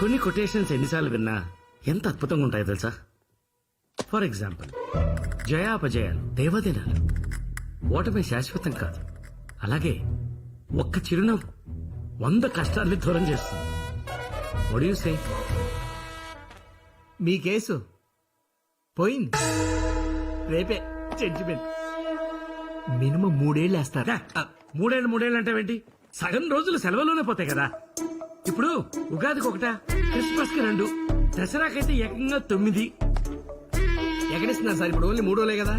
కొన్ని కొటేషన్స్ ఎన్నిసార్లు విన్నా ఎంత అద్భుతంగా ఉంటాయో తెలుసా? ఫర్ ఎగ్జాంపుల్ జయాపజయాలు దేవదినాలు. ఓటమి శాశ్వతం కాదు. అలాగే ఒక్క చిరునవ్వు వంద కష్టాల్ని దూరం చేస్తుంది. ఒడియూ సే మీ కేసు పోయింది. రేపే జడ్జిమెంట్. మినిమం మూడేళ్ళు వేస్తారు? మూడేళ్ళు మూడేళ్ళు అంటే ఏంటి? సగం రోజులు సెలవులోనే పోతాయి కదా. ఇప్పుడు ఉగాదికి ఒకట క్రిస్మస్కి రెండు దసరాకైతే ఏకంగా తొమ్మిది. ఎక్కడిస్తున్నారు సార్ ఇప్పుడు ఓన్లీ మూడోలే కదా.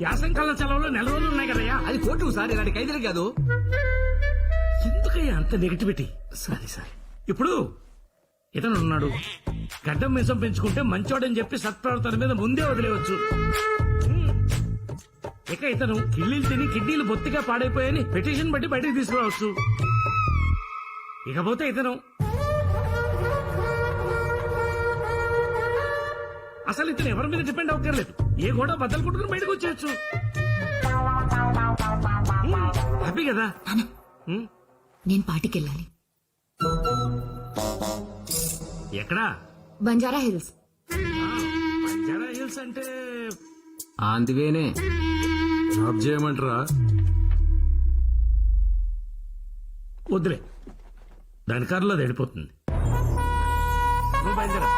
యాసంకాలం సెలవులు నెల రోజులు ఉన్నాయి కదయ్యా. అది కోర్టు సార్ ఇలాంటి ఖైదీలు కాదు. ఎందుకయ్యా అంత నెగటివిటీ? సారీ సరే. ఇప్పుడు ఇతను ఉన్నాడు. గడ్డం మీసం పెంచుకుంటే మంచోడని చెప్పి సత్ప్రవర్తన మీద ముందే వదిలేవచ్చు ఇక ఇతను కిళ్ళీలు తిని కిడ్నీలు బొత్తిగా పాడైపోయాయని పిటిషన్ బట్టి బయటకు తీసుకురావచ్చు. ఇకపోతే ఇతను అసలు ఇతను ఎవరి మీద డిపెండ్ అవ్వక్కర్లేదు. ఏ గోడ బద్దలు కొట్టుకుని బయటకు వచ్చేయచ్చు. హ్యాపీ కదా? నాన్న. నేను పార్టీకెళ్ళాలి. ఎక్కడా? బంజారా హిల్స్. బంజారా హిల్స్ అంటే అందువేనే జాబ్ చేయమంటారా? వద్దులే. దాని కారులో అది వెళ్ళిపోతుంది నువ్వు బయలుదేరా.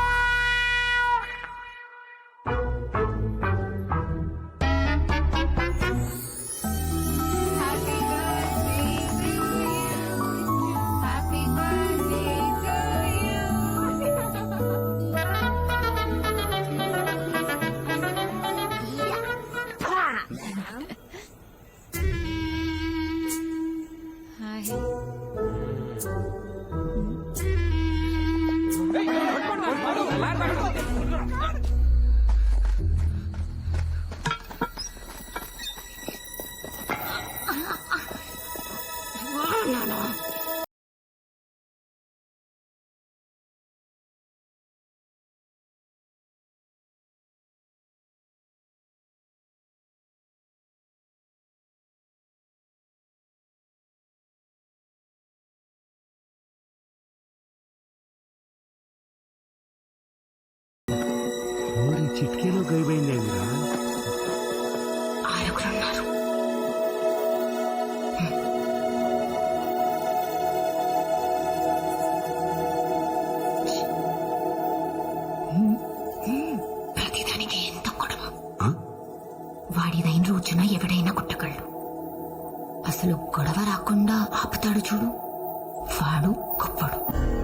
చిట్కీలో ప్రతిదానికి ఎంత? వాడిదైన రోజున ఎవడైనా కుట్టగలడు. అసలు గొడవ రాకుండా ఆపుతాడు చూడు. వాడు గొప్పడు.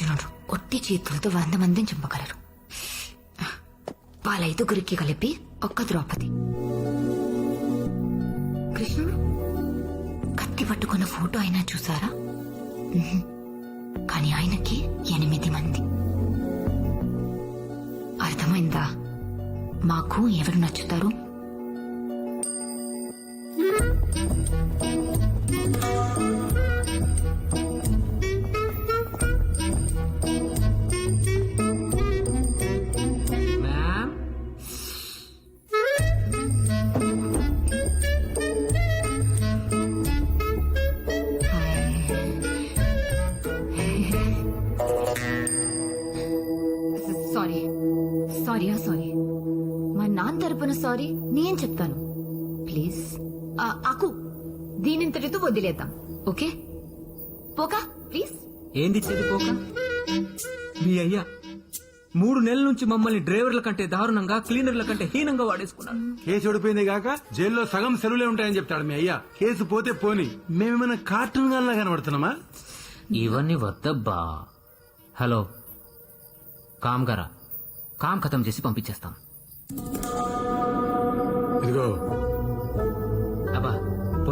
భీముడు ఒట్టి చేతులతో వంద మందిని చంపగలరు. వాళ్ళైదుగురికి కలిపి ఒక్క ద్రౌపది. కృష్ణుడు కత్తి పట్టుకున్న ఫోటో అయినా చూసారా? కానీ ఆయనకి ఎనిమిది మంది. అర్థమైందా? మాకు ఎవరు నచ్చుతారు? నాన్న తరపున సారీ నేను చెప్తాను. ప్లీజ్. అకు దీనింతటితో వదిలేద్దాం ఓకే? పోకా ప్లీజ్. ఏంది చెదిపోక మీ అయ్యా మూడు నెలల నుంచి మమ్మల్ని డ్రైవర్ల కంటే దారుణంగా క్లీనర్ల కంటే హీనంగా వాడేసుకున్నాడు కేసు ఓడిపోయింది కాక జైల్లో సగం సెలవులే ఉంటాయని చెప్తాడు మీ అయ్యా. కేసు పోతే పోని. మేమేమైనా కార్టూన్ గాల్లా కనబడుతున్నామా? ఇవన్నీ వద్దబ్బా. హలో కామ్ గారా? కామ్ ఖతం చేసి పంపించేస్తాం.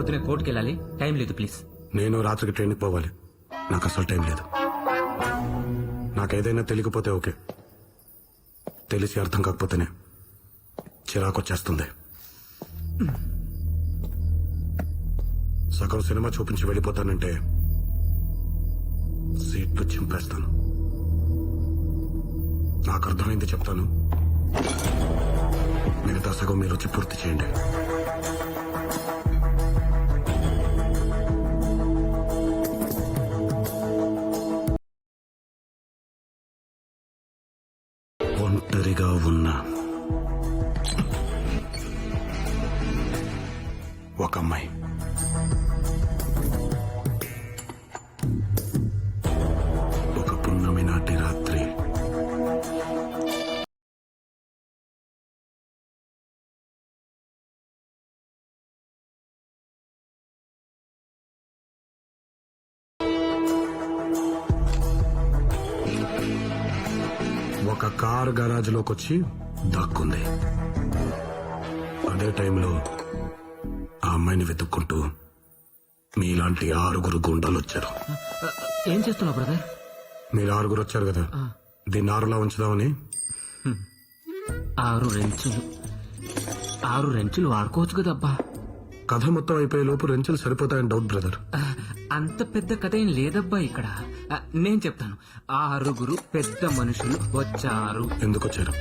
పొద్దునే కోర్టుకి వెళ్ళాలి. టైం లేదు ప్లీజ్. నేను రాత్రికి ట్రైన్కి పోవాలి. నాకు అసలు టైం లేదు. నాకేదైనా తెలియకపోతే ఓకే. తెలిసి అర్థం కాకపోతేనే చిరాకు వచ్చేస్తుంది. సగం సినిమా చూపించి వెళ్ళిపోతానంటే సీట్లు చింపేస్తాను. నాకు అర్థమైంది చెప్తాను. మిగతా సగం మీరు వచ్చి పూర్తి చేయండి. ఒంటరిగా ఉన్న. ఒక అమ్మాయి. కార్ గరాజ్లోకి వచ్చి దాక్కుంది. అదే టైంలో ఆ అమ్మాయిని వెతుక్కుంటూ మీలాంటి ఆరుగురు గుండాలు వచ్చారు ఏం చేస్తున్నావు బ్రదర్ మీరు ఆరుగురు వచ్చారు కదా. దీన్ని ఆరులా ఉంచుదామని. ఆరు రెంచులు. ఆరు రెంచులు వాడుకోవచ్చు కదబ్బా. కథ మొత్తం అయిపోయే లోపు రెంచులు సరిపోతాయని డౌట్ బ్రదర్ అంత పెద్ద కథ ఏం లేదబ్బా ఇక్కడ. నేను చెప్తాను. ఆరుగురు పెద్ద మనుషులు వచ్చారు. ఎందుకు వచ్చారు?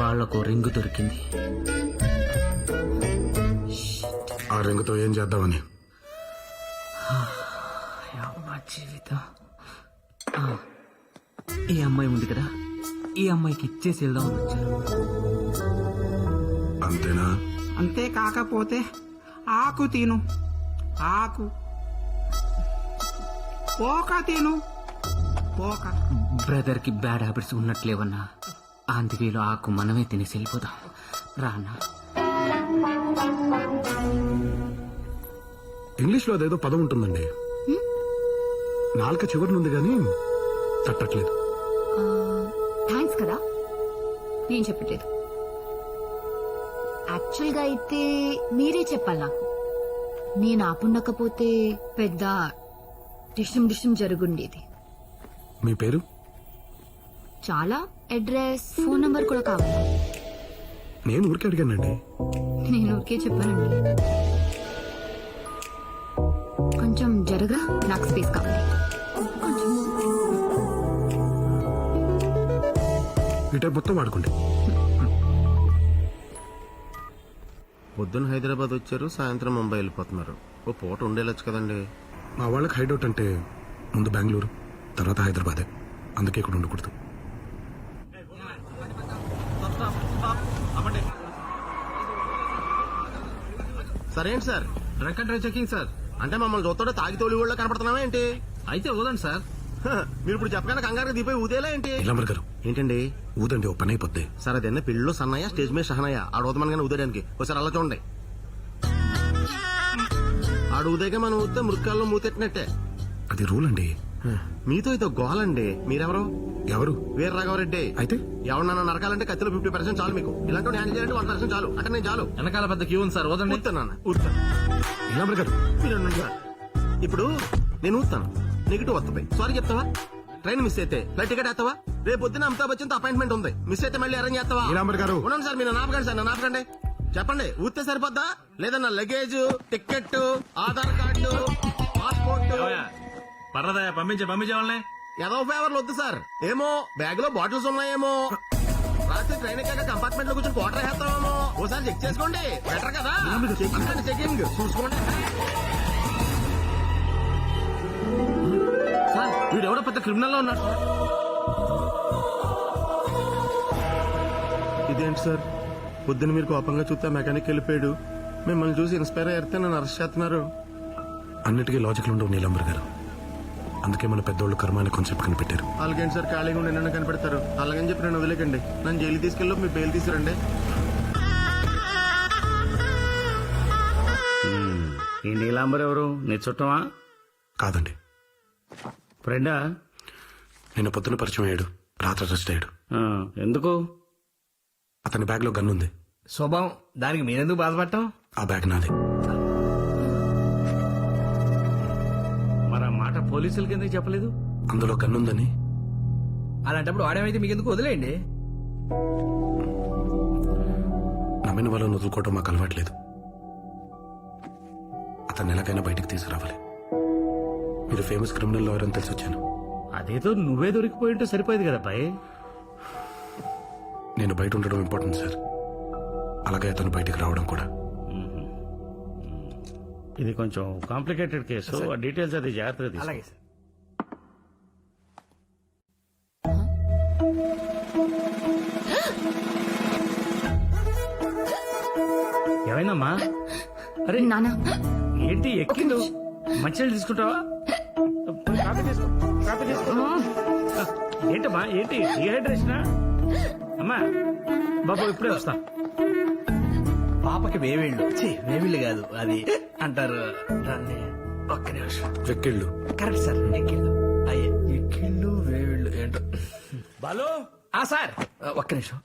వాళ్ళకు రింగు దొరికింది. ఆ రింగుతో ఏం చేద్దామని? అమ్మా జీవితం. ఆ, ఈ అమ్మాయి ఉంది కదా. ఈ అమ్మాయికి ఇచ్చేసి వెళ్దామని వచ్చారు అంతేనా? అంతే కాకపోతే ఆకు తిను. ఆకు పోక తిను. పోక. బ్రదర్కి బ్యాడ్ హ్యాబిట్స్ ఉన్నట్లేవన్నా. అందుకేలో ఆకు మనమే తినేసి వెళ్ళిపోదాం. రానా? ఇంగ్లీష్లో అదేదో పదం ఉంటుందండి. నాలుక చివరి ఉంది కానీ తట్టట్లేదు. థ్యాంక్స్ కదా. నేను చెప్పట్లేదు. యాక్చువల్గా అయితే మీరే చెప్పాలి నాకు. నేను ఆపుండకపోతే పెద్ద డిష్టం డిష్టం జరుగుండేది. మీ పేరు? చాలా అడ్రస్ ఫోన్ నంబర్ కూడా కావాలి. నేను ఊరికే అడిగానండి. నేను ఊరికే చెప్పానండి. కొంచెం జరగా నాకు స్పేస్ కావాలి. ఈ మొత్తం వాడుకోండి. పొద్దున్న హైదరాబాద్ వచ్చారు సాయంత్రం ముంబై వెళ్ళిపోతున్నారు. ఓ పూట ఉండేలొచ్చు కదండి. మా వాళ్ళకి హైడౌట్ అంటే ముందు బెంగళూరు తర్వాత హైదరాబాదే. అందుకే ఇక్కడ ఉండకూడదు. సరేంటి sir? Drunk and drive checking sir. అంటే మమ్మల్ని చూస్తుంటే తాగి తోలి ఊళ్ళో కనపడుతున్నావా ఏంటి? అయితే వదండి సార్. మీరు ఇప్పుడు చెప్పగానే కంగారు దిపోయి ఊదేలా ఏంటి? ఇలాంబర్ గారు. ఏంటండి? ఊదండి ఓ పని అయిపోద్ది. సార్ అదన్న పెళ్ళిలో సన్నయ్య స్టేజ్ మీద సహనయ్య ఆడు ఊదమనగానే ఊదేయడానికి. ఒకసారి అలా చూడండి. ఆడు ఊదేగా మనం ఊతే మృగాల్లో మూతెట్టినట్టే. అది రూల్ అండి. హ, మీతో ఇదో గోలండి. మీరెవరు? ఎవరు? వీర రాఘవరెడ్డి. అయితే? ఎవరన్నా నరకాలంటే కత్తిలో ఫిఫ్టీ పర్సెంట్ చాలు మీకు. ఇలాంటి హ్యాండిల్ చేయాలంటే వన్ పర్సెంట్ చాలు. అంటే నేను చాలు. వెనకాల పెద్ద క్యూ ఉంది సార్ వదండి ఊతాను ఊతాను. ఇప్పుడు నేను ఊతాను నెగిటివ్ వస్తుంది సారీ చెప్తావా? ట్రైన్ మిస్ అయితే ఫ్లైట్ టికెట్ వేస్తావా? రేపు పొద్దున అమితాబ్ బచ్చన్ అపాయింట్మెంట్ ఉంది. మిస్ అయితే మళ్ళీ అరేంజ్ చేస్తావా? నీలాంబర్ గారు. ఉండండి సార్ మీరు నాపకండి సార్ నన్ను ఆపకండి. చెప్పండి ఊతే సరిపోద్దా? లేదన్నా luggage ticket Aadhaar card passport పర్లేదా పంపించే పంపించే వాళ్ళని. ఏదో ఫేవర్లు వద్దు సార్. ఏమో బ్యాగ్లో బాటిల్స్ ఉన్నాయేమో. రాత్రి ట్రైన్ ఎక్కాక కంపార్ట్మెంట్లో కూర్చొని క్వార్టర్ వేస్తామేమో ఓసారి చెక్ చేసుకోండి. బెటర్ కదా? చెకింగ్ చూసుకోండి. ఎవడో పెద్ద క్రిమినల్లో ఉన్నాడు ఇదేంటి సార్? పొద్దున మీరు కోపంగా చూస్తే మెకానిక్ వెళ్ళిపోయాడు. మిమ్మల్ని చూసి ఇన్స్పైర్ అయ్యితే నన్ను అరెస్ట్ చేస్తున్నారు. అన్నిటికీ లాజిక్లు ఉండవు నీలాంబర్ గారు. అందుకే మన పెద్దోళ్ళు కర్మ అనే కాన్సెప్ట్ కనిపెట్టారు అలాగేంటి సార్ ఖాళీగా ఉండి నన్ను కనిపెడతారు? అలాగని చెప్పి నన్ను వదిలేకండి. నన్ను జైలు తీసుకెళ్ళి మీ బెయిల్ తీసుకురండి. ఈ నీలాంబర్ ఎవరు? నీ చుట్టమా? కాదండి. ఫ్రెండా? నిన్న పొద్దున పరిచయం అయ్యాడు. రాత్రి అరెస్ట్ అయ్యాడు. ఎందుకు? అతని బ్యాగ్లో గన్ ఉంది. స్వభావం దానికి మీరెందుకు బాధపడటం? ఆ బ్యాగ్ నాది. మరి ఆ మాట పోలీసులకి ఎందుకు చెప్పలేదు? అందులో గన్ ఉందని. అలాంటప్పుడు వాడేమైతే మీకు ఎందుకు వదిలేయండి? నమ్మిన వాళ్ళని వదులుకోవటం మాకు అలవాట్లేదు అతను ఎలాగైనా బయటికి తీసుకురావాలి. మీరు ఫేమస్ క్రిమినల్ లాయర్ అని తెలిసి వచ్చాను అదేదో నువ్వే దొరికిపోయి ఉంటే సరిపోయేది కదా పై నేను బయట ఉండడం ఇంపార్టెంట్ సార్ అలాగే అతను బయటికి రావడం కూడా. ఇది కొంచెం కాంప్లికేటెడ్ కేసు ఆ డీటెయిల్స్ అది జాగ్రత్తగా తీసుకో. అలాగే సార్ ఏమైందమ్మా? అరే నానా. ఏంటి ఎక్కిండు? మంచినీళ్ళు తీసుకుంటావా? కాఫీ తీసుకో. ఏంటమ్మా ఏంటి డిహైడ్రేషనా? అమ్మా బాబు ఇప్పుడే వస్తా. పాపకి వేవిళ్ళు ఛీ, వేవిళ్ళు కాదు అది అంటారు. దాన్ని ఒక్క నిమిషం. వెక్కిళ్ళు కరెక్ట్ సార్ అయ్యే. ఎక్కిళ్ళు వేవిళ్ళు ఏంటో. బాలు? ఆ సార్ ఒక్క నిమిషం.